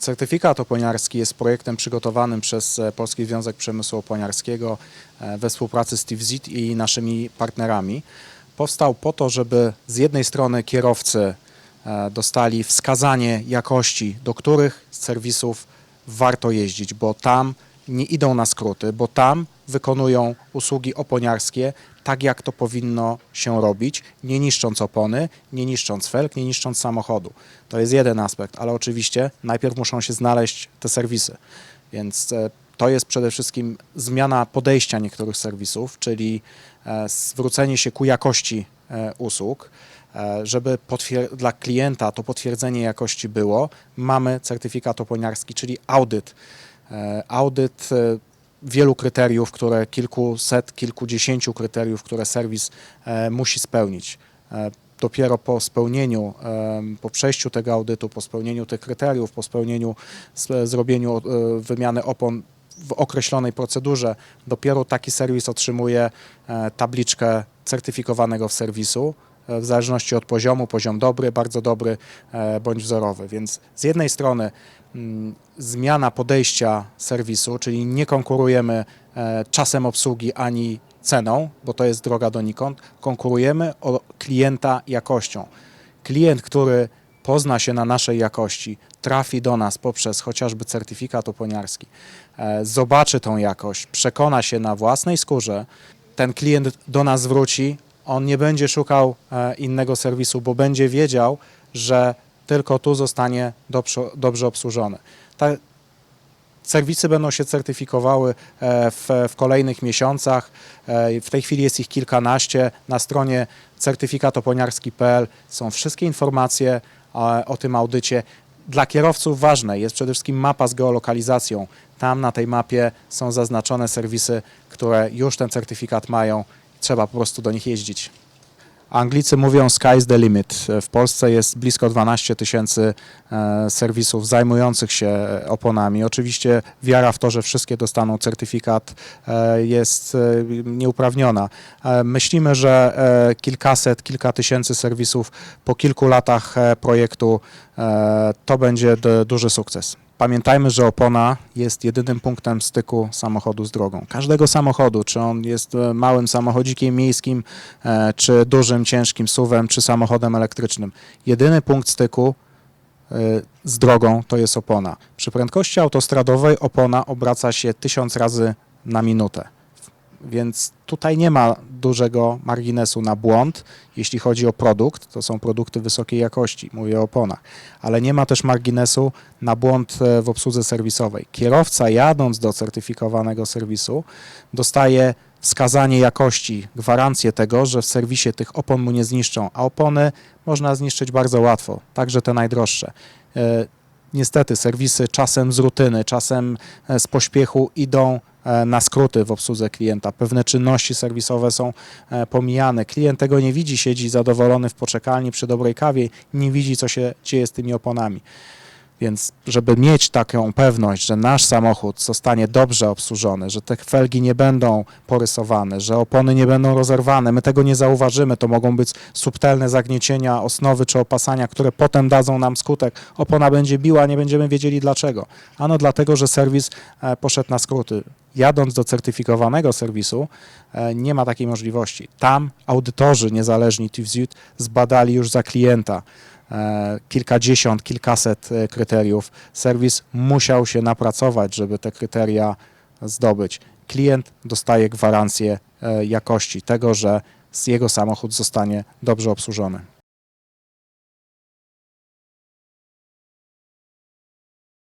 Certyfikat oponiarski jest projektem przygotowanym przez e, Polski Związek Przemysłu Oponiarskiego e, we współpracy z TIVZIT i naszymi partnerami. Powstał po to, żeby z jednej strony kierowcy e, dostali wskazanie jakości, do których serwisów warto jeździć, bo tam nie idą na skróty, bo tam wykonują usługi oponiarskie tak, jak to powinno się robić, nie niszcząc opony, nie niszcząc felg, nie niszcząc samochodu. To jest jeden aspekt, ale oczywiście najpierw muszą się znaleźć te serwisy. Więc e, to jest przede wszystkim zmiana podejścia niektórych serwisów, czyli e, zwrócenie się ku jakości e, usług. Żeby dla klienta to potwierdzenie jakości było, mamy certyfikat oponiarski, czyli audyt. E, Audyt e, wielu kryteriów, które kilkuset, kilkudziesięciu kryteriów, które serwis e, musi spełnić. Dopiero po spełnieniu, po przejściu tego audytu, po spełnieniu tych kryteriów, po spełnieniu, zrobieniu wymiany opon w określonej procedurze, dopiero taki serwis otrzymuje tabliczkę certyfikowanego w serwisu, w zależności od poziomu, poziom dobry, bardzo dobry e, bądź wzorowy. Więc z jednej strony mm, zmiana podejścia serwisu, czyli nie konkurujemy e, czasem obsługi ani ceną, bo to jest droga donikąd, konkurujemy o klienta jakością. Klient, który pozna się na naszej jakości, trafi do nas poprzez chociażby certyfikat oponiarski, e, zobaczy tą jakość, przekona się na własnej skórze, ten klient do nas wróci, on nie będzie szukał e, innego serwisu, bo będzie wiedział, że tylko tu zostanie dobrze, obsłużony. Ta, serwisy będą się certyfikowały e, w, w kolejnych miesiącach. E, W tej chwili jest ich kilkanaście. Na stronie certyfikatoponiarski.pl są wszystkie informacje e, o tym audycie. Dla kierowców ważne jest przede wszystkim mapa z geolokalizacją. Tam na tej mapie są zaznaczone serwisy, które już ten certyfikat mają. Trzeba po prostu do nich jeździć. Anglicy mówią sky's the limit. W Polsce jest blisko 12 tysięcy e, serwisów zajmujących się oponami. Oczywiście wiara w to, że wszystkie dostaną certyfikat e, jest e, nieuprawniona. Myślimy, że kilkaset, kilka tysięcy serwisów po kilku latach projektu to będzie duży sukces. Pamiętajmy, że opona jest jedynym punktem styku samochodu z drogą. Każdego samochodu, czy on jest e, małym samochodzikiem miejskim, e, czy dużym, ciężkim suwem, czy samochodem elektrycznym. Jedyny punkt styku e, z drogą to jest opona. Przy prędkości autostradowej opona obraca się tysiąc razy na minutę. Więc tutaj nie ma dużego marginesu na błąd, jeśli chodzi o produkt. To są produkty wysokiej jakości, mówię o oponach, ale nie ma też marginesu na błąd e, w obsłudze serwisowej. Kierowca jadąc do certyfikowanego serwisu dostaje wskazanie jakości, gwarancję tego, że w serwisie tych opon mu nie zniszczą, a opony można zniszczyć bardzo łatwo, także te najdroższe. E, Niestety serwisy czasem z rutyny, czasem e, z pośpiechu idą na skróty w obsłudze klienta. Pewne czynności serwisowe są e, pomijane. Klient tego nie widzi, siedzi zadowolony w poczekalni przy dobrej kawie, nie widzi, co się dzieje z tymi oponami. Więc żeby mieć taką pewność, że nasz samochód zostanie dobrze obsłużony, że te felgi nie będą porysowane, że opony nie będą rozerwane, my tego nie zauważymy, to mogą być subtelne zagniecienia osnowy czy opasania, które potem dadzą nam skutek. Opona będzie biła, nie będziemy wiedzieli dlaczego. Ano dlatego, że serwis e, poszedł na skróty. Jadąc do certyfikowanego serwisu, e, nie ma takiej możliwości. Tam audytorzy niezależni TÜVZUT zbadali już za klienta e, kilkadziesiąt, kilkaset e, kryteriów. Serwis musiał się napracować, żeby te kryteria zdobyć. Klient dostaje gwarancję jakości tego, że jego samochód zostanie dobrze obsłużony.